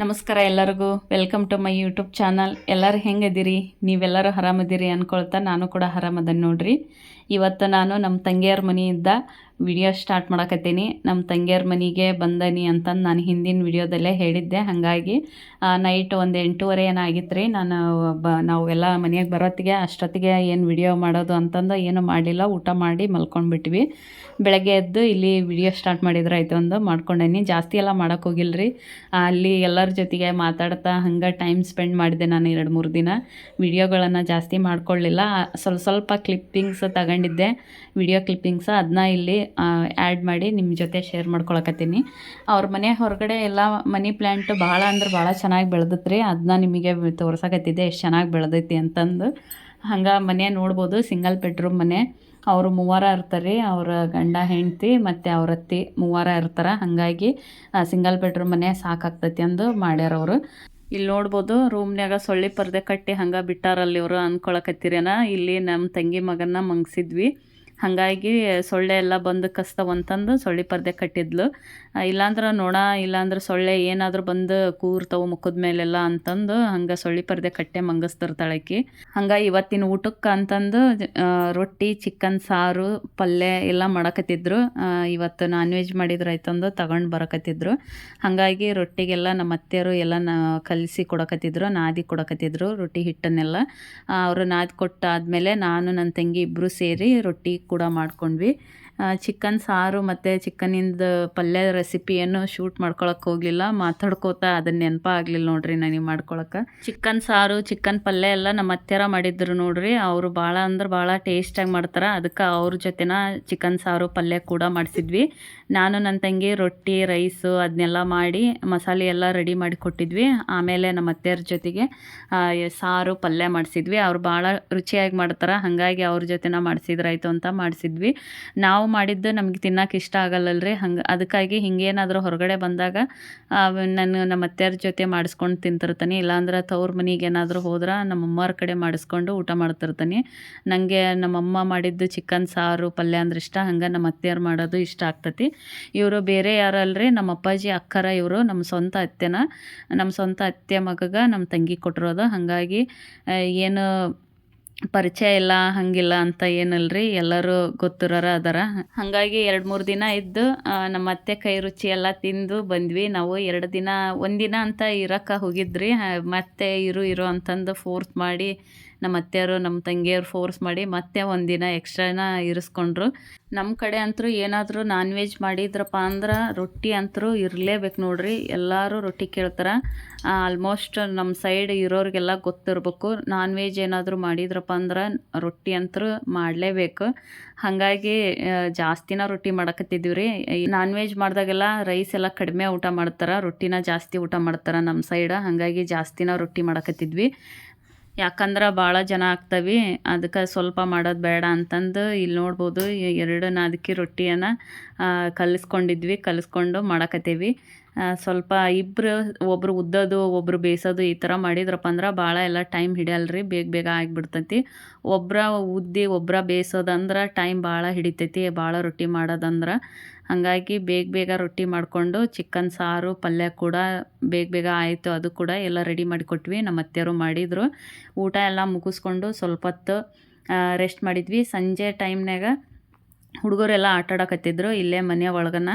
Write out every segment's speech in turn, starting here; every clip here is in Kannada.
ನಮಸ್ಕಾರ ಎಲ್ಲರಿಗೂ. Welcome to my YouTube channel ಎಲ್ಲರೂ ಹೆಂಗದಿರಿ ನೀವೆಲ್ಲರೂ ಆರಾಮದಿರಿ ಅಂದ್ಕೊಳ್ತಾ ನಾನು ಕೂಡ ಆರಾಮದನ್ನು ನೋಡ್ರಿ. ಇವತ್ತು ನಾನು ನಮ್ಮ ತಂಗಿಯರ ಮನೆಯಿಂದ ವಿಡಿಯೋ ಸ್ಟಾರ್ಟ್ ಮಾಡಕತ್ತೀನಿ. ನಮ್ಮ ತಂಗಿಯರ ಮನೆಗೆ ಬಂದನಿ ಅಂತಂದು ನಾನು ಹಿಂದಿನ ವಿಡಿಯೋದಲ್ಲೇ ಹೇಳಿದ್ದೆ. ಹಾಗಾಗಿ ನೈಟ್ ಒಂದು ಎಂಟೂವರೆ ಏನಾಗಿತ್ತು ರೀ ನಾನು, ಬ, ನಾವು ಎಲ್ಲ ಮನೆಯಾಗೆ ಬರೋತ್ತಿಗೆ ಅಷ್ಟೊತ್ತಿಗೆ ಏನು ವಿಡಿಯೋ ಮಾಡೋದು ಅಂತಂದು ಏನು ಮಾಡಲಿಲ್ಲ. ಊಟ ಮಾಡಿ ಮಲ್ಕೊಂಡ್ಬಿಟ್ವಿ. ಬೆಳಗ್ಗೆ ಎದ್ದು ಇಲ್ಲಿ ವಿಡಿಯೋ ಸ್ಟಾರ್ಟ್ ಮಾಡಿದ್ರೆ ಆಯ್ತು ಒಂದು ಮಾಡ್ಕೊಂಡೇನಿ. ಜಾಸ್ತಿ ಎಲ್ಲ ಮಾಡೋಕೆ ಹೋಗಿಲ್ಲ ರೀ ಅಲ್ಲಿ ಎಲ್ಲರ ಜೊತೆಗೆ ಮಾತಾಡ್ತಾ ಹಂಗೆ ಟೈಮ್ ಸ್ಪೆಂಡ್ ಮಾಡಿದೆ ನಾನು ಎರಡು ಮೂರು ದಿನ. ವಿಡಿಯೋಗಳನ್ನು ಜಾಸ್ತಿ ಮಾಡ್ಕೊಳ್ಳಿಲ್ಲ ಸ್ವಲ್ಪ ಸ್ವಲ್ಪ ಕ್ಲಿಪ್ಪಿಂಗ್ಸ್ ತಗೊಂಡಿದ್ದೆ. Video clippings. ಅದನ್ನ ಇಲ್ಲಿ ಆ್ಯಡ್ ಮಾಡಿ ನಿಮ್ಮ ಜೊತೆ ಶೇರ್ ಮಾಡ್ಕೊಳಕತ್ತೀನಿ. ಅವ್ರ ಮನೆ ಹೊರಗಡೆ ಎಲ್ಲ ಮನಿ ಪ್ಲ್ಯಾಂಟ್ ಭಾಳ ಅಂದ್ರೆ ಭಾಳ ಚೆನ್ನಾಗಿ ಬೆಳೆದತ್ರಿ. ಅದನ್ನ ನಿಮಗೆ ತೋರ್ಸಕತ್ತಿದ್ದೆ ಎಷ್ಟು ಚೆನ್ನಾಗಿ ಬೆಳೆದೈತಿ ಅಂತಂದು. ಹಂಗೆ ಮನೆ ನೋಡ್ಬೋದು ಸಿಂಗಲ್ ಬೆಡ್ರೂಮ್ ಮನೆ. ಅವರು ಮೂವಾರ ಇರ್ತಾರೆ, ಅವ್ರ ಗಂಡ ಹೆಂಡತಿ ಮತ್ತು ಅವ್ರ ಅತ್ತಿ ಮೂವಾರ ಇರ್ತಾರೆ. ಹಾಗಾಗಿ ಸಿಂಗಲ್ ಬೆಡ್ರೂಮ್ ಮನೆ ಸಾಕಾಗ್ತೈತಿ ಅಂದು ಮಾಡ್ಯಾರ ಅವರು. ಇಲ್ಲಿ ನೋಡ್ಬೋದು ರೂಮ್ನ್ಯಾಗ ಸೊಳ್ಳೆ ಪರದೆ ಕಟ್ಟಿ ಹಂಗೆ ಬಿಟ್ಟಾರಲ್ಲಿ ಇವರು ಅಂದ್ಕೊಳಕತ್ತೀರೇನ ಇಲ್ಲಿ ನಮ್ಮ ತಂಗಿ ಮಗನ ಮಂಗ್ಸಿದ್ವಿ. ಹಾಗಾಗಿ ಸೊಳ್ಳೆ ಎಲ್ಲ ಬಂದು ಕಸ್ತವಂತಂದು ಸೊಳ್ಳೆ ಪರದೆ ಕಟ್ಟಿದ್ಲು. ಇಲ್ಲಾಂದ್ರೆ ನೋಡ, ಇಲ್ಲಾಂದ್ರೆ ಸೊಳ್ಳೆ ಏನಾದರೂ ಬಂದು ಕೂರ್ತವು ಮುಖದ ಮೇಲೆಲ್ಲ ಅಂತಂದು ಹಂಗೆ ಸೊಳ್ಳೆ ಪರದೆ ಕಟ್ಟೆ ಮಂಗಸ್ತಿರ್ತಾಳೆ ಆಕಿ. ಹಂಗೆ ಇವತ್ತಿನ ಊಟಕ್ಕೆ ಅಂತಂದು ರೊಟ್ಟಿ, ಚಿಕನ್, ಸಾರು, ಪಲ್ಯ ಎಲ್ಲ ಮಾಡಕತ್ತಿದ್ರು. ಇವತ್ತು ನಾನ್ ವೆಜ್ ಮಾಡಿದ್ರೆ ಆಯ್ತಂದು ತಗೊಂಡು ಬರಕತ್ತಿದ್ರು. ಹಾಗಾಗಿ ರೊಟ್ಟಿಗೆಲ್ಲ ನಮ್ಮ ಅತ್ತೆಯರು ಎಲ್ಲ ನ, ಕಲಿಸಿ ಕೊಡಕತ್ತಿದ್ರು, ನಾದಿ ಕೊಡಕತ್ತಿದ್ರು ರೊಟ್ಟಿ ಹಿಟ್ಟನ್ನೆಲ್ಲ. ಅವರು ನಾದಿ ಕೊಟ್ಟಾದ್ಮೇಲೆ ನಾನು ನನ್ನ ತಂಗಿ ಇಬ್ಬರು ಸೇರಿ ರೊಟ್ಟಿ ಕೂಡ ಮಾಡ್ಕೊಂಡ್ವಿ. ಚಿಕನ್ ಸಾರು ಮತ್ತು ಚಿಕನಿಂದ ಪಲ್ಯ ರೆಸಿಪಿಯನ್ನು ಶೂಟ್ ಮಾಡ್ಕೊಳಕ್ಕೆ ಹೋಗಲಿಲ್ಲ. ಮಾತಾಡ್ಕೋತಾ ಅದನ್ನ ನೆನಪ ಆಗಲಿಲ್ಲ ನೋಡ್ರಿ ನನಗೆ ಮಾಡ್ಕೊಳಕ್ಕೆ ಚಿಕನ್ ಸಾರು, ಚಿಕನ್ ಪಲ್ಯ ಎಲ್ಲ ನಮ್ಮ ಅತ್ತೆರ ಮಾಡಿದ್ರು ನೋಡ್ರಿ. ಅವರು ಭಾಳ ಅಂದ್ರೆ ಭಾಳ ಟೇಸ್ಟಾಗಿ ಮಾಡ್ತಾರೆ. ಅದಕ್ಕೆ ಅವ್ರ ಜೊತೆನ ಚಿಕನ್ ಸಾರು, ಪಲ್ಯ ಕೂಡ ಮಾಡಿಸಿದ್ವಿ. ನಾನು ನನ್ನ ತಂಗಿ ರೊಟ್ಟಿ, ರೈಸು ಅದನ್ನೆಲ್ಲ ಮಾಡಿ ಮಸಾಲೆ ಎಲ್ಲ ರೆಡಿ ಮಾಡಿ ಕೊಟ್ಟಿದ್ವಿ. ಆಮೇಲೆ ನಮ್ಮ ಅತ್ತೆಯವ್ರ ಜೊತೆಗೆ ಸಾರು, ಪಲ್ಯ ಮಾಡಿಸಿದ್ವಿ. ಅವ್ರು ಭಾಳ ರುಚಿಯಾಗಿ ಮಾಡ್ತಾರೆ. ಹಾಗಾಗಿ ಅವ್ರ ಜೊತೆನ ಮಾಡಿಸಿದ್ರಾಯ್ತು ಅಂತ ಮಾಡಿಸಿದ್ವಿ. ನಾವು ಮಾಡಿದ್ದು ನಮ್ಗೆ ತಿನ್ನೋಕೆ ಇಷ್ಟ ಆಗಲ್ಲಲ್ರಿ. ಹಂಗೆ ಅದಕ್ಕಾಗಿ ಹಿಂಗೇನಾದರೂ ಹೊರಗಡೆ ಬಂದಾಗ ನಾನು ನಮ್ಮ ಅತ್ತೆಯರ ಜೊತೆ ಮಾಡಿಸ್ಕೊಂಡು ತಿಂತಿರ್ತೀನಿ. ಇಲ್ಲಾಂದ್ರೆ ತವ್ರ ಮನೆಗೆ ಏನಾದರೂ ಹೋದ್ರೆ ನಮ್ಮ ಅಮ್ಮವ್ರ ಕಡೆ ಮಾಡಿಸ್ಕೊಂಡು ಊಟ ಮಾಡ್ತಿರ್ತೀನಿ. ನನಗೆ ನಮ್ಮಮ್ಮ ಮಾಡಿದ್ದು ಚಿಕನ್ ಸಾರು, ಪಲ್ಯ ಅಂದ್ರೆ ಇಷ್ಟ. ಹಂಗೆ ನಮ್ಮ ಅತ್ತೆಯರು ಮಾಡೋದು ಇಷ್ಟ ಆಗ್ತತಿ. ಇವರು ಬೇರೆ ಯಾರಲ್ರಿ? ನಮ್ಮ ಅಪ್ಪಾಜಿ, ಅಕ್ಕರ ಇವರು, ನಮ್ಮ ಸ್ವಂತ ಅತ್ತೆನ. ನಮ್ಮ ಸ್ವಂತ ಅತ್ತೆ ಮಗಗೆ ನಮ್ಮ ತಂಗಿ ಕೊಟ್ಟಿರೋದು. ಹಾಗಾಗಿ ಏನು ಪರಿಚಯ ಇಲ್ಲ, ಹಾಗಿಲ್ಲ ಅಂತ ಏನಲ್ರಿ? ಎಲ್ಲರೂ ಗೊತ್ತಿರೋರ ಅದಾರ. ಹಾಗಾಗಿ ಎರಡು ಮೂರು ದಿನ ಇದ್ದು ನಮ್ಮ ಅತ್ತೆ ಕೈ ರುಚಿ ಎಲ್ಲ ತಿಂದು ಬಂದ್ವಿ. ನಾವು ಎರಡು ದಿನ, ಒಂದಿನ ಅಂತ ಇರಕ ಹೋಗಿದ್ರಿ. ಮತ್ತೆ ಇರು ಇರು ಅಂತಂದು ಫೋರ್ಸ್ ಮಾಡಿ ನಮ್ಮ ಅತ್ತೆಯವರು ನಮ್ಮ ತಂಗಿಯವರು ಫೋರ್ಸ್ ಮಾಡಿ ಮತ್ತೆ ಒಂದಿನ ಎಕ್ಸ್ಟ್ರಾನ ಇರಿಸ್ಕೊಂಡ್ರು. ನಮ್ಮ ಕಡೆ ಅಂತರೂ ಏನಾದರೂ ನಾನ್ ವೆಜ್ ಮಾಡಿದ್ರಪ್ಪ ಅಂದ್ರೆ ರೊಟ್ಟಿ ಅಂತರೂ ಇರಲೇಬೇಕು ನೋಡ್ರಿ. ಎಲ್ಲರೂ ರೊಟ್ಟಿ ಕೇಳ್ತಾರೆ. ಆಲ್ಮೋಸ್ಟ್ ನಮ್ಮ ಸೈಡ್ ಇರೋರಿಗೆಲ್ಲ ಗೊತ್ತಿರಬೇಕು ನಾನ್ ವೆಜ್ ಏನಾದರೂ ಮಾಡಿದ್ರಪ್ಪ ಅಂದ್ರೆ ರೊಟ್ಟಿ ಅಂತರೂ ಮಾಡಲೇಬೇಕು. ಹಾಗಾಗಿ ಜಾಸ್ತಿನ ರೊಟ್ಟಿ ಮಾಡಕತ್ತಿದ್ದೀವಿ ರೀ ನಾನ್ ವೆಜ್ ಮಾಡಿದಾಗೆಲ್ಲ ರೈಸ್ ಎಲ್ಲ ಕಡಿಮೆ ಊಟ ಮಾಡ್ತಾರೆ, ರೊಟ್ಟಿನ ಜಾಸ್ತಿ ಊಟ ಮಾಡ್ತಾರೆ ನಮ್ಮ ಸೈಡ ಹಾಗಾಗಿ ಜಾಸ್ತಿನ ರೊಟ್ಟಿ ಮಾಡಕತ್ತಿದ್ವಿ. ಯಾಕಂದ್ರೆ ಭಾಳ ಜನ ಆಗ್ತವೆ, ಅದಕ್ಕೆ ಸ್ವಲ್ಪ ಮಾಡೋದು ಬೇಡ ಅಂತಂದು ಇಲ್ಲಿ ನೋಡ್ಬೋದು ಎರಡು ನಾದಕಿ ರೊಟ್ಟಿಯನ್ನು ಕಲಿಸ್ಕೊಂಡಿದ್ವಿ, ಕಲಿಸ್ಕೊಂಡು ಮಾಡಕತ್ತೀವಿ. ಸ್ವಲ್ಪ ಇಬ್ಬರು ಒಬ್ಬರು ಉದ್ದೋದು ಒಬ್ಬರು ಬೇಯಿಸೋದು ಈ ಥರ ಮಾಡಿದ್ರಪ್ಪ ಅಂದ್ರೆ ಭಾಳ ಎಲ್ಲ ಟೈಮ್ ಹಿಡಿಯಲ್ರಿ, ಬೇಗ ಬೇಗ ಆಗಿಬಿಡ್ತೈತಿ. ಒಬ್ಬರ ಉದ್ದಿ ಒಬ್ಬರ ಬೇಯಿಸೋದಂದ್ರೆ ಟೈಮ್ ಭಾಳ ಹಿಡಿತೈತಿ ಭಾಳ ರೊಟ್ಟಿ ಮಾಡೋದಂದ್ರೆ. ಹಾಗಾಗಿ ಬೇಗ ಬೇಗ ರೊಟ್ಟಿ ಮಾಡಿಕೊಂಡು ಚಿಕನ್ ಸಾರು ಪಲ್ಯ ಕೂಡ ಬೇಗ ಬೇಗ ಆಯಿತು, ಅದು ಕೂಡ ಎಲ್ಲ ರೆಡಿ ಮಾಡಿಕೊಟ್ವಿ. ನಮ್ಮ ಅತ್ತೆಯವರು ಮಾಡಿದರು. ಊಟ ಎಲ್ಲ ಮುಗಿಸ್ಕೊಂಡು ಸ್ವಲ್ಪ ಹೊತ್ತು ರೆಸ್ಟ್ ಮಾಡಿದ್ವಿ. ಸಂಜೆ ಟೈಮ್ನಾಗ ಹುಡುಗರೆಲ್ಲ ಆಟ ಆಡಕತ್ತಿದ್ರು. ಇಲ್ಲೇ ಮನೆ ಒಳಗನ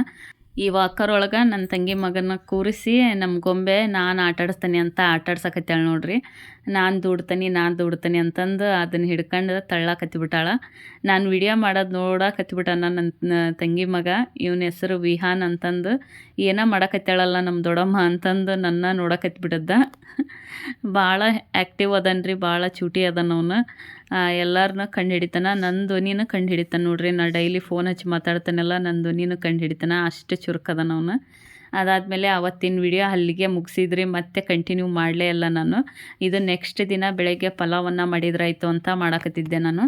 ಈ ವಾಕರೊಳಗೆ ನನ್ನ ತಂಗಿ ಮಗನ ಕೂರಿಸಿ ನಮ್ಮ ಗೊಂಬೆ ನಾನು ಆಟಾಡಿಸ್ತೀನಿ ಅಂತ ಆಟಾಡ್ಸಕತ್ತಾಳೆ ನೋಡ್ರಿ. ನಾನು ದುಡ್ತೀನಿ ನಾನು ದುಡ್ತೀನಿ ಅಂತಂದು ಅದನ್ನು ಹಿಡ್ಕೊಂಡು ತಳ್ಳಾಕತ್ತಿಬಿಟ್ಟಾಳ ನಾನು ವಿಡಿಯೋ ಮಾಡೋದು ನೋಡಕತ್ತಿಬಿಟ್ಟ ನನ್ನ ತಂಗಿ ಮಗ. ಇವನ ಹೆಸರು ವಿಹಾನ್ ಅಂತಂದು. ಏನೋ ಮಾಡಕತ್ತಾಳಲ್ಲ ನಮ್ಮ ದೊಡ್ಡಮ್ಮ ಅಂತಂದು ನನ್ನ ನೋಡಕತ್ತಿಬಿಟ್ಟದ್ದ ಭಾಳ ಆ್ಯಕ್ಟಿವ್ ಅದನ್ರಿ ಭಾಳ ಚೂಟಿ ಅದನವನು ಎಲ್ಲರನ್ನ ಕಂಡು ಹಿಡಿತಾನೆ ನನ್ನ ಧ್ವನಿನ ಕಂಡು ಹಿಡಿತಾನೆ ನೋಡ್ರಿ. ನಾ ಡೈಲಿ ಫೋನ್ ಹಚ್ಚಿ ಮಾತಾಡ್ತಾನೆಲ್ಲ ನನ್ನ ಧ್ವನಿನ ಕಂಡು ಹಿಡಿತಾನೆ ಅಷ್ಟು ಚುರುಕದನ ಅವನು. ಅದಾದಮೇಲೆ ಅವತ್ತಿನ ವಿಡಿಯೋ ಅಲ್ಲಿಗೆ ಮುಗಿಸಿದ್ರಿ. ಮತ್ತೆ ಕಂಟಿನ್ಯೂ ಮಾಡಲೇ ಇಲ್ಲ ನಾನು. ಇದು ನೆಕ್ಸ್ಟ್ ದಿನ ಬೆಳಗ್ಗೆ ಪಲಾವನ್ನು ಮಾಡಿದ್ರಾಯ್ತು ಅಂತ ಮಾಡಕತ್ತಿದ್ದೆ ನಾನು.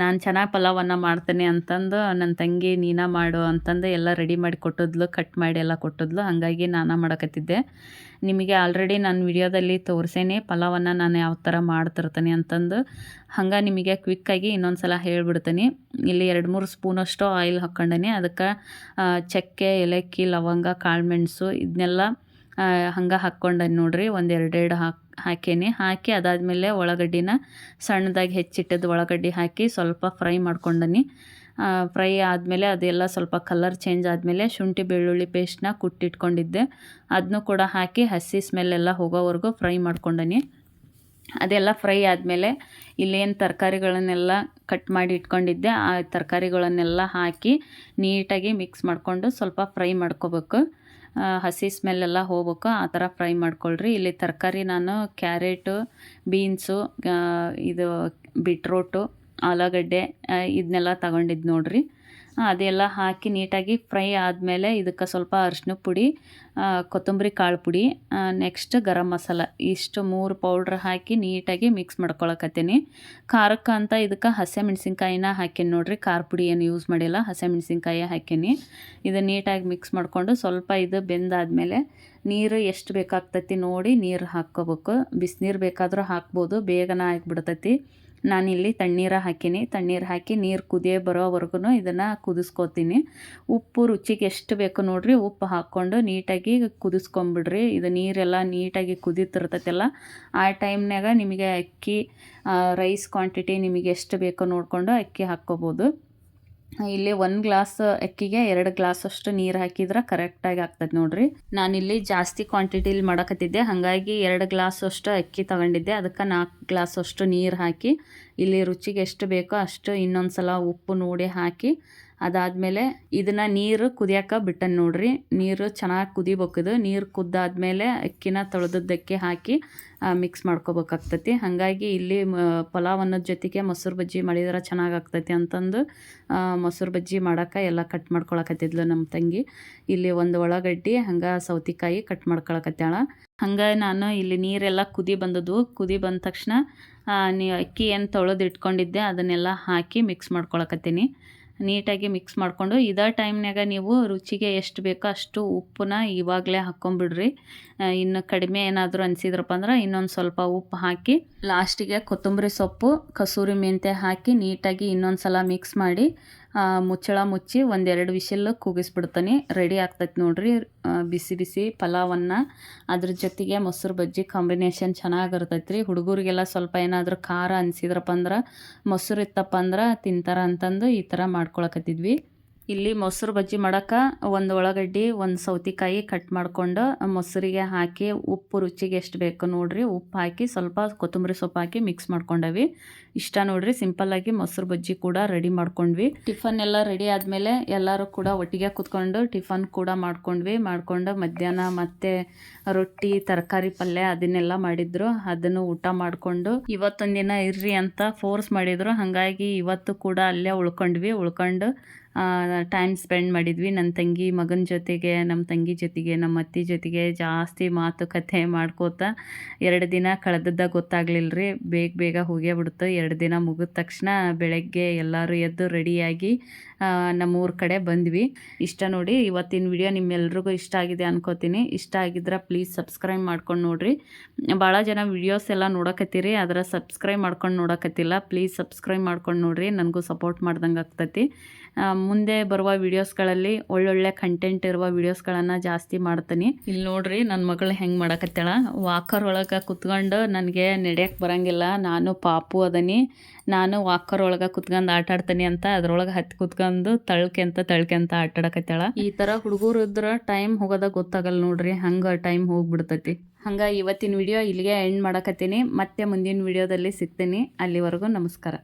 ನಾನು ಚೆನ್ನಾಗಿ ಪಲಾವನ್ನು ಮಾಡ್ತೇನೆ ಅಂತಂದು ನನ್ನ ತಂಗಿ ನೀನ ಮಾಡು ಅಂತಂದು ಎಲ್ಲ ರೆಡಿ ಮಾಡಿ ಕೊಟ್ಟಿದ್ಲು ಕಟ್ ಮಾಡಿ ಎಲ್ಲ ಕೊಟ್ಟಿದ್ಲು, ಹಾಗಾಗಿ ನಾನು ಮಾಡಕತ್ತಿದ್ದೆ. ನಿಮಗೆ ಆಲ್ರೆಡಿ ನಾನು ವಿಡಿಯೋದಲ್ಲಿ ತೋರಿಸೇನೆ ಪಲಾವನ್ನು ನಾನು ಯಾವ ಥರ ಮಾಡ್ತಿರ್ತೇನೆ ಅಂತಂದು. ಹಂಗೆ ನಿಮಗೆ ಕ್ವಿಕ್ಕಾಗಿ ಇನ್ನೊಂದು ಸಲ ಹೇಳ್ಬಿಡ್ತೀನಿ. ಇಲ್ಲಿ ಎರಡು ಮೂರು ಸ್ಪೂನಷ್ಟು ಆಯಿಲ್ ಹಾಕ್ಕೊಂಡೇನೆ. ಅದಕ್ಕೆ ಚಕ್ಕೆ, ಏಲಕ್ಕಿ, ಲವಂಗ ಕಾಳುಮೆಣಸು ಇದನ್ನೆಲ್ಲ ಹಂಗೆ ಹಾಕ್ಕೊಂಡೆ ನೋಡಿರಿ. ಒಂದು ಎರಡೆರಡು ಹಾಕಿ ಹಾಕೇನಿ. ಹಾಕಿ ಅದಾದಮೇಲೆ ಉಳ್ಳಾಗಡ್ಡಿನ ಸಣ್ಣದಾಗಿ ಹೆಚ್ಚಿಟ್ಟದ್ದು ಉಳ್ಳಾಗಡ್ಡಿ ಹಾಕಿ ಸ್ವಲ್ಪ ಫ್ರೈ ಮಾಡ್ಕೊಂಡನಿ. ಫ್ರೈ ಆದಮೇಲೆ ಅದೆಲ್ಲ ಸ್ವಲ್ಪ ಕಲರ್ ಚೇಂಜ್ ಆದಮೇಲೆ ಶುಂಠಿ ಬೆಳ್ಳುಳ್ಳಿ ಪೇಸ್ಟ್ನ ಕುಟ್ಟಿಟ್ಕೊಂಡಿದ್ದೆ. ಅದನ್ನು ಕೂಡ ಹಾಕಿ ಹಸಿ ಸ್ಮೆಲ್ಲೆಲ್ಲ ಹೋಗೋವರೆಗೂ ಫ್ರೈ ಮಾಡ್ಕೊಂಡನಿ. ಅದೆಲ್ಲ ಫ್ರೈ ಆದಮೇಲೆ ಇಲ್ಲೇನು ತರಕಾರಿಗಳನ್ನೆಲ್ಲ ಕಟ್ ಮಾಡಿ ಇಟ್ಕೊಂಡಿದ್ದೆ. ಆ ತರಕಾರಿಗಳನ್ನೆಲ್ಲ ಹಾಕಿ ನೀಟಾಗಿ ಮಿಕ್ಸ್ ಮಾಡಿಕೊಂಡು ಸ್ವಲ್ಪ ಫ್ರೈ ಮಾಡ್ಕೋಬೇಕು. ಹಸಿ ಸ್ಮೆಲ್ಲೆಲ್ಲ ಹೋಗ್ಬೇಕು. ಆ ಥರ ಫ್ರೈ ಮಾಡ್ಕೊಳ್ರಿ. ಇಲ್ಲಿ ತರಕಾರಿ ನಾನು ಕ್ಯಾರೆಟು, ಬೀನ್ಸು ಇದು ಬಿಟ್ರೋಟು ಆಲೂಗಡ್ಡೆ ಇದನ್ನೆಲ್ಲ ತಗೊಂಡಿದ್ದು ನೋಡಿರಿ. ಅದೆಲ್ಲ ಹಾಕಿ ನೀಟಾಗಿ ಫ್ರೈ ಆದಮೇಲೆ ಇದಕ್ಕೆ ಸ್ವಲ್ಪ ಅರಿಶಿನ ಪುಡಿ ಕೊತ್ತಂಬರಿ ಕಾಳು ಪುಡಿ ನೆಕ್ಸ್ಟ್ ಗರಂ ಮಸಾಲ. ಇಷ್ಟು ಮೂರು ಪೌಡ್ರ್ ಹಾಕಿ ನೀಟಾಗಿ ಮಿಕ್ಸ್ ಮಾಡ್ಕೊಳಕತ್ತೀನಿ. ಖಾರಕ್ಕೆ ಅಂತ ಇದಕ್ಕೆ ಹಸೆ ಮೆಣಸಿನ್ಕಾಯಿನ ಹಾಕೀನಿ ನೋಡಿರಿ. ಖಾರ ಪುಡಿ ಏನು ಯೂಸ್ ಮಾಡಿಲ್ಲ ಹಸೆ ಮೆಣಸಿನ್ಕಾಯಿ ಹಾಕೀನಿ. ಇದು ನೀಟಾಗಿ ಮಿಕ್ಸ್ ಮಾಡಿಕೊಂಡು ಸ್ವಲ್ಪ ಇದು ಬೆಂದಾದಮೇಲೆ ನೀರು ಎಷ್ಟು ಬೇಕಾಗ್ತತಿ ನೋಡಿ ನೀರು ಹಾಕ್ಕೋಬೇಕು. ಬಿಸಿನೀರು ಬೇಕಾದರೂ ಹಾಕ್ಬೋದು, ಬೇಗನೆ ಆಗಿಬಿಡ್ತೈತಿ. ನಾನಿಲ್ಲಿ ತಣ್ಣೀರ ಹಾಕೀನಿ. ತಣ್ಣೀರು ಹಾಕಿ ನೀರು ಕುದಿಯೇ ಬರೋವರೆಗೂ ಇದನ್ನು ಕುದಿಸ್ಕೋತೀನಿ. ಉಪ್ಪು ರುಚಿಗೆ ಎಷ್ಟು ಬೇಕು ನೋಡಿರಿ ಉಪ್ಪು ಹಾಕ್ಕೊಂಡು ನೀಟಾಗಿ ಕುದಿಸ್ಕೊಂಬಿಡ್ರಿ. ಇದು ನೀರೆಲ್ಲ ನೀಟಾಗಿ ಕುದೀತಿರ್ತೈತಲ್ಲ, ಆ ಟೈಮ್ನಾಗ ನಿಮಗೆ ಅಕ್ಕಿ ರೈಸ್ ಕ್ವಾಂಟಿಟಿ ನಿಮಗೆ ಎಷ್ಟು ಬೇಕೋ ನೋಡಿಕೊಂಡು ಅಕ್ಕಿ ಹಾಕ್ಕೋಬೋದು. ಇಲ್ಲಿ ಒಂದು ಗ್ಲಾಸ್ ಅಕ್ಕಿಗೆ ಎರಡು ಗ್ಲಾಸ್ ಅಷ್ಟು ನೀರು ಹಾಕಿದ್ರೆ ಕರೆಕ್ಟಾಗಿ ಆಗ್ತದೆ ನೋಡ್ರಿ. ನಾನಿಲ್ಲಿ ಜಾಸ್ತಿ ಕ್ವಾಂಟಿಟಿಲಿ ಮಾಡಕತ್ತಿದ್ದೆ. ಹಾಗಾಗಿ ಎರಡು ಗ್ಲಾಸ್ ಅಷ್ಟು ಅಕ್ಕಿ ತಗೊಂಡಿದ್ದೆ. ಅದಕ್ಕೆ ನಾಲ್ಕು ಗ್ಲಾಸ್ ಅಷ್ಟು ನೀರು ಹಾಕಿ, ಇಲ್ಲಿ ರುಚಿಗೆ ಎಷ್ಟು ಬೇಕೋ ಅಷ್ಟು ಇನ್ನೊಂದು ಸಲ ಉಪ್ಪು ನೋಡಿ ಹಾಕಿ ಅದಾದಮೇಲೆ ಇದನ್ನು ನೀರು ಕುದಿಯೋಕೆ ಬಿಟ್ಟನು ನೋಡ್ರಿ. ನೀರು ಚೆನ್ನಾಗಿ ಕುದಿಬೇಕಿದು. ನೀರು ಕುದ್ದಾದಮೇಲೆ ಅಕ್ಕಿನ ತೊಳೆದದ್ದಕ್ಕೆ ಹಾಕಿ ಮಿಕ್ಸ್ ಮಾಡ್ಕೋಬೇಕಾಗ್ತತಿ. ಹಾಗಾಗಿ ಇಲ್ಲಿ ಪಲಾವ್ ಅನ್ನೋದ ಜೊತೆಗೆ ಮೊಸರು ಬಜ್ಜಿ ಮಾಡಿದ್ರೆ ಚೆನ್ನಾಗಿ ಆಗ್ತೈತಿ ಅಂತಂದು ಮೊಸರು ಬಜ್ಜಿ ಮಾಡೋಕೆ ಎಲ್ಲ ಕಟ್ ಮಾಡ್ಕೊಳಕತ್ತಿದ್ಲು ನಮ್ಮ ತಂಗಿ. ಇಲ್ಲಿ ಒಂದು ಒಳಗಡ್ಡಿ, ಹಂಗೆ ಸೌತೆಕಾಯಿ ಕಟ್ ಮಾಡ್ಕೊಳಕತ್ತಾಳ. ಹಂಗೆ ನಾನು ಇಲ್ಲಿ ನೀರೆಲ್ಲ ಕುದಿ ಬಂದದ್ದು. ಕುದಿ ಬಂದ ತಕ್ಷಣ ನೀ ಅಕ್ಕಿ ಏನು ತೊಳೆದು ಇಟ್ಕೊಂಡಿದ್ದೆ ಅದನ್ನೆಲ್ಲ ಹಾಕಿ ಮಿಕ್ಸ್ ಮಾಡ್ಕೊಳಕತ್ತೀನಿ. ನೀಟಾಗಿ ಮಿಕ್ಸ್ ಮಾಡಿಕೊಂಡು ಇದೇ ಟೈಮ್ನಾಗ ನೀವು ರುಚಿಗೆ ಎಷ್ಟು ಬೇಕೋ ಅಷ್ಟು ಉಪ್ಪನ್ನ ಇವಾಗಲೇ ಹಾಕ್ಕೊಂಬಿಡ್ರಿ ಇನ್ನು ಕಡಿಮೆ ಏನಾದರೂ ಅನಿಸಿದ್ರಪ್ಪ ಅಂದ್ರೆ ಇನ್ನೊಂದು ಸ್ವಲ್ಪ ಉಪ್ಪು ಹಾಕಿ, ಲಾಸ್ಟಿಗೆ ಕೊತ್ತಂಬರಿ ಸೊಪ್ಪು, ಕಸೂರಿ ಮೆಂತೆ ಹಾಕಿ ನೀಟಾಗಿ ಇನ್ನೊಂದು ಸಲ ಮಿಕ್ಸ್ ಮಾಡಿ ಮುಚ್ಚಳ ಮುಚ್ಚಿ ಒಂದೆರಡು ವಿಷಲ್ ಕೂಗಿಸ್ಬಿಡ್ತೀನಿ. ರೆಡಿ ಆಗ್ತೈತೆ ನೋಡಿರಿ. ಬಿಸಿ ಬಿಸಿ ಪಲಾವನ್ನು. ಅದ್ರ ಜೊತೆಗೆ ಮೊಸರು ಬಜ್ಜಿ ಕಾಂಬಿನೇಷನ್ ಚೆನ್ನಾಗಿರ್ತೈತೆ ರೀ ಹುಡುಗರಿಗೆಲ್ಲ ಸ್ವಲ್ಪ ಏನಾದರೂ ಖಾರ ಅನಿಸಿದ್ರಪ್ಪ ಅಂದ್ರೆ ಮೊಸರು ಇತ್ತಪ್ಪ ಅಂದ್ರೆ ತಿಂತಾರೆ ಅಂತಂದು ಈ ಥರ ಮಾಡ್ಕೊಳಕತ್ತಿದ್ವಿ. ಇಲ್ಲಿ ಮೊಸರು ಬಜ್ಜಿ ಮಾಡೋಕೆ ಒಂದು ಉಳ್ಳಾಗಡ್ಡಿ ಒಂದು ಸೌತೆಕಾಯಿ ಕಟ್ ಮಾಡಿಕೊಂಡು ಮೊಸರಿಗೆ ಹಾಕಿ ಉಪ್ಪು ರುಚಿಗೆ ಎಷ್ಟು ಬೇಕು ನೋಡಿರಿ. ಉಪ್ಪು ಹಾಕಿ ಸ್ವಲ್ಪ ಕೊತ್ತಂಬರಿ ಸೊಪ್ಪು ಹಾಕಿ ಮಿಕ್ಸ್ ಮಾಡ್ಕೊಂಡವಿ. ಇಷ್ಟ ನೋಡಿರಿ ಸಿಂಪಲ್ಲಾಗಿ ಮೊಸರು ಬಜ್ಜಿ ಕೂಡ ರೆಡಿ ಮಾಡ್ಕೊಂಡ್ವಿ. ಟಿಫನ್ ಎಲ್ಲ ರೆಡಿ ಆದಮೇಲೆ ಎಲ್ಲರೂ ಕೂಡ ಒಟ್ಟಿಗೆ ಕೂತ್ಕೊಂಡು ಟಿಫನ್ ಕೂಡ ಮಾಡ್ಕೊಂಡ್ವಿ. ಮಾಡಿಕೊಂಡು ಮಧ್ಯಾಹ್ನ ಮತ್ತು ರೊಟ್ಟಿ, ತರಕಾರಿ ಪಲ್ಯ ಅದನ್ನೆಲ್ಲ ಮಾಡಿದ್ರು. ಅದನ್ನು ಊಟ ಮಾಡಿಕೊಂಡು ಇವತ್ತೊಂದಿನ ಇರ್ರಿ ಅಂತ ಫೋರ್ಸ್ ಮಾಡಿದ್ರು. ಹಾಗಾಗಿ ಇವತ್ತು ಕೂಡ ಅಲ್ಲೇ ಉಳ್ಕೊಂಡ್ವಿ. ಉಳ್ಕೊಂಡು ಟೈಮ್ ಸ್ಪೆಂಡ್ ಮಾಡಿದ್ವಿ. ನನ್ನ ತಂಗಿ ಮಗನ ಜೊತೆಗೆ ನಮ್ಮ ತಂಗಿ ಜೊತೆಗೆ ನಮ್ಮ ಅತ್ತೆ ಜೊತೆಗೆ ಜಾಸ್ತಿ ಮಾತುಕತೆ ಮಾಡ್ಕೋತ ಎರಡು ದಿನ ಕಳೆದದ್ದ ಗೊತ್ತಾಗ್ಲಿಲ್ಲ ರೀ ಬೇಗ ಬೇಗ ಹೋಗೇ ಬಿಡ್ತು. ಎರಡು ದಿನ ಮುಗಿದ ತಕ್ಷಣ ಬೆಳಗ್ಗೆ ಎಲ್ಲರೂ ಎದ್ದು ರೆಡಿಯಾಗಿ ನಮ್ಮೂರ ಕಡೆ ಬಂದ್ವಿ. ಇಷ್ಟ ನೋಡಿ ಇವತ್ತಿನ ವಿಡಿಯೋ ನಿಮ್ಮೆಲ್ರಿಗೂ ಇಷ್ಟ ಆಗಿದೆ ಅನ್ಕೋತೀನಿ. ಇಷ್ಟ ಆಗಿದ್ರೆ ಪ್ಲೀಸ್ ಸಬ್ಸ್ಕ್ರೈಬ್ ಮಾಡ್ಕೊಂಡು ನೋಡಿರಿ. ಭಾಳ ಜನ ವಿಡಿಯೋಸ್ ಎಲ್ಲ ನೋಡಕತ್ತೀರಿ ಅದರ ಸಬ್ಸ್ಕ್ರೈಬ್ ಮಾಡ್ಕೊಂಡು ನೋಡಕತ್ತಿಲ್ಲ. ಪ್ಲೀಸ್ ಸಬ್ಸ್ಕ್ರೈಬ್ ಮಾಡ್ಕೊಂಡು ನೋಡಿರಿ. ನನಗೂ ಸಪೋರ್ಟ್ ಮಾಡ್ದಂಗೆ ಆಗ್ತೈತಿ. ಮುಂದೆ ಬರುವ ವಿಡಿಯೋಸ್ಗಳಲ್ಲಿ ಒಳ್ಳೊಳ್ಳೆ ಕಂಟೆಂಟ್ ಇರುವ ವಿಡಿಯೋಸ್ಗಳನ್ನು ಜಾಸ್ತಿ ಮಾಡ್ತೀನಿ. ಇಲ್ಲಿ ನೋಡ್ರಿ ನನ್ನ ಮಗಳು ಹೆಂಗೆ ಮಾಡಕತ್ತಾಳ? ವಾಕರ್ ಒಳಗೆ ಕುತ್ಕೊಂಡು ನನಗೆ ನಡೆಯಕ್ಕೆ ಬರಂಗಿಲ್ಲ. ನಾನು ಪಾಪು ಅದನಿ. ನಾನು ವಾಕರ್ ಒಳಗೆ ಕುತ್ಕೊಂಡು ಆಟ ಆಡ್ತೀನಿ ಅಂತ ಅದ್ರೊಳಗೆ ಹತ್ತಿ ಕುತ್ಕೊಂಡು ತಳ್ಕೆಂತ ತಳ್ಕೆಂತ ಆಟ ಆಡಕತ್ತಾಳ. ಈ ಥರ ಹುಡುಗರು ಇದ್ರೆ ಟೈಮ್ ಹೋಗೋದ ಗೊತ್ತಾಗಲ್ಲ ನೋಡ್ರಿ. ಹಂಗೆ ಟೈಮ್ ಹೋಗ್ಬಿಡ್ತೈತಿ. ಹಂಗೆ ಇವತ್ತಿನ ವಿಡಿಯೋ ಇಲ್ಲಿಗೆ ಎಂಡ್ ಮಾಡಕತ್ತೀನಿ. ಮತ್ತೆ ಮುಂದಿನ ವಿಡಿಯೋದಲ್ಲಿ ಸಿಗ್ತೀನಿ. ಅಲ್ಲಿವರೆಗೂ ನಮಸ್ಕಾರ.